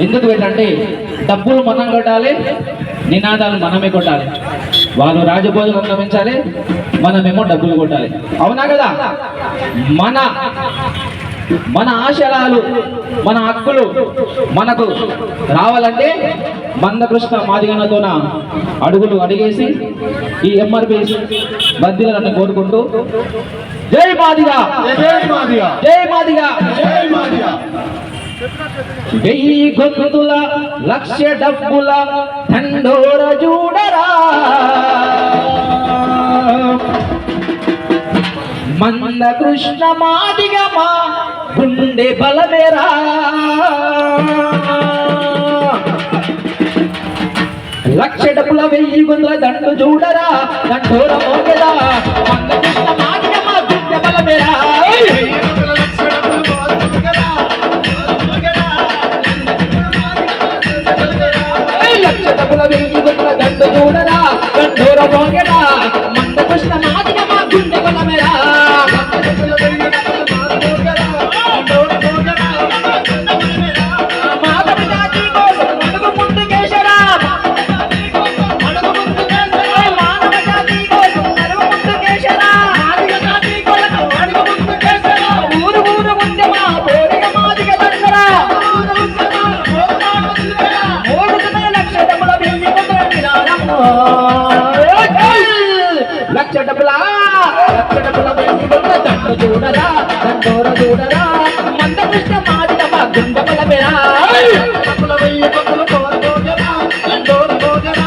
ఎందుకు పెట్టంటే డబ్బులు మనం కొట్టాలి నినాదాలు మనమే కొట్టాలి. వాళ్ళు రాజభోజనం గమనించాలి మనమేమో డబ్బులు కొట్టాలి. అవునా కదా? మన మన ఆశయాలు మన హక్కులు మనకు రావాలంటే మందకృష్ణ మాదిగనతోన అడుగులు అడిగేసి ఈ ఎంఆర్పి బద్దీలను కోరుకుంటూ జై మాదిగా! జై మాదిగా! జై మాదిగా! జై మాదిగా! వెయ్యి గొంతుల లక్ష డబ్బుల దండోర చూడరా మంద కృష్ణ మాదిగమా గుండె బలమేరా. లక్ష డబ్బుల వెయ్యి గొంతుల దండు చూడరా దండోర మోగరా దండు చూడరా దండోర చెడబులా చెడబుల వెంటున్న దండ చూడరా దండోర చూడరా మంద కృష్ణ మాడిన మా గుండెల మెరా. చెడబుల వెయ్యి పక్కలు కోర భోజనా దండోర భోజనా